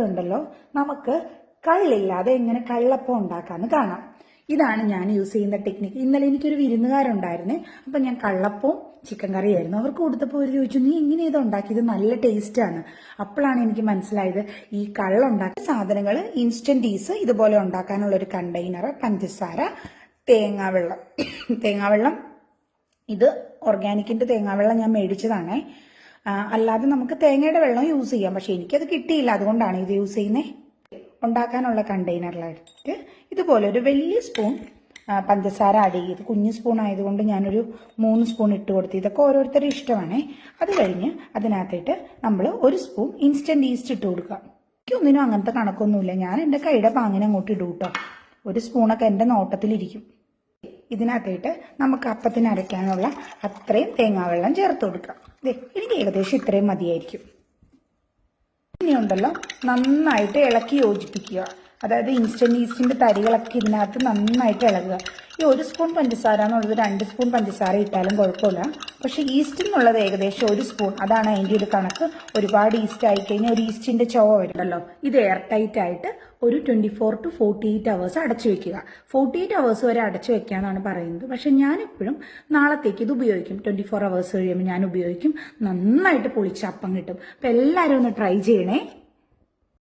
ഉണ്ടല്ലോ നമുക്ക് കള്ളില്ലാതെ എങ്ങനെ കള്ളപ്പം ഉണ്ടാക്കാന്ന് കാണാം. ഇതാണ് ഞാൻ യൂസ് ചെയ്യുന്ന ടെക്നിക്ക് ഇന്നലെ എനിക്കൊരു വിരുന്നുകാരുണ്ടായിരുന്നേ അപ്പം ഞാൻ കള്ളപ്പവും ചിക്കൻ കറിയായിരുന്നു. അവർക്ക് കൊടുത്തപ്പോൾ അവർ ചോദിച്ചു നീ എങ്ങനെ ഇത് ഉണ്ടാക്കിയത്? നല്ല ടേസ്റ്റാണ് അപ്പോഴാണ് എനിക്ക് മനസ്സിലായത് ഈ കള്ളുണ്ടാക്കിയ സാധനങ്ങൾ ഈസ് ഇതുപോലെ ഉണ്ടാക്കാനുള്ള ഒരു കണ്ടെയ്നർ പഞ്ചസാര തേങ്ങാവെള്ളം തേങ്ങാവെള്ളം ഇത് ഓർഗാനിക്കിന്റെ തേങ്ങാവെള്ളം ഞാൻ മേടിച്ചതാണേ. അല്ലാതെ നമുക്ക് തേങ്ങയുടെ വെള്ളം യൂസ് ചെയ്യാം. പക്ഷെ എനിക്കത് കിട്ടിയില്ല. അതുകൊണ്ടാണ് ഇത് യൂസ് ചെയ്യുന്നത് ഉണ്ടാക്കാനുള്ള കണ്ടെയ്നറിലായിട്ട് ഇതുപോലെ ഒരു വലിയ സ്പൂൺ പഞ്ചസാര ആഡ് ചെയ്ത് കുഞ്ഞു സ്പൂൺ ആയതുകൊണ്ട് ഞാനൊരു മൂന്ന് സ്പൂൺ ഇട്ട് കൊടുത്തു. ഇതൊക്കെ ഓരോരുത്തരുടെ ഇഷ്ടമാണേ. അത് കഴിഞ്ഞ് അതിനകത്തിട്ട് നമ്മൾ ഒരു സ്പൂൺ ഇൻസ്റ്റന്റ് ഈസ്റ്റ് ഇട്ട് കൊടുക്കുക. എനിക്കൊന്നിനും അങ്ങനത്തെ കണക്കൊന്നുമില്ല. ഞാൻ എന്റെ കൈയുടെ പാങ്ങിനെ അങ്ങോട്ട് ഇടും കേട്ടോ. ഒരു സ്പൂണൊക്കെ എന്റെ നോട്ടത്തിലിരിക്കും. ഇതിനകത്തേട്ട് നമുക്ക് അപ്പത്തിന് അരയ്ക്കാനുള്ള അത്രയും തേങ്ങാവെള്ളം ചേർത്ത് കൊടുക്കാം. ദേ എനിക്ക് ഏകദേശം ഇത്രയും മതിയായിരിക്കും. ഇനിയുണ്ടല്ലോ നന്നായിട്ട് ഇളക്കി യോജിപ്പിക്കുക. അതായത് ഇൻസ്റ്റന്റ് ഈസ്റ്റിന്റെ തരികളൊക്കെ ഇതിനകത്ത് നന്നായിട്ട് ഇളകുക. ഈ ഒരു സ്പൂൺ പഞ്ചസാര എന്നുള്ളത് രണ്ട് സ്പൂൺ പഞ്ചസാര ഇട്ടാലും കുഴപ്പമില്ല. പക്ഷെ ഈസ്റ്റ് എന്നുള്ളത് ഏകദേശം ഒരു സ്പൂൺ. അതാണ് അതിന്റെ ഒരു കണക്ക്. ഒരുപാട് ഈസ്റ്റ് ആയിക്കഴിഞ്ഞാൽ ഒരു ഈസ്റ്റിന്റെ ചോവ വരുമല്ലോ ഇത് എയർ ടൈറ്റ് ആയിട്ട് ഒരു twenty four to forty eight hours അടച്ചു വെക്കുക. ഫോർട്ടി എയ്റ്റ് അവേഴ്സ് വരെ അടച്ചു വെക്കാന്നാണ് പറയുന്നത്. പക്ഷെ ഞാൻ എപ്പോഴും നാളത്തേക്ക് ഇത് ഉപയോഗിക്കും. ട്വന്റി ഫോർ അവേഴ്സ് കഴിയുമ്പോൾ ഞാൻ ഉപയോഗിക്കും. നന്നായിട്ട് പൊളിച്ച അപ്പം കിട്ടും. അപ്പം എല്ലാവരും ഒന്ന് ട്രൈ ചെയ്യണേ.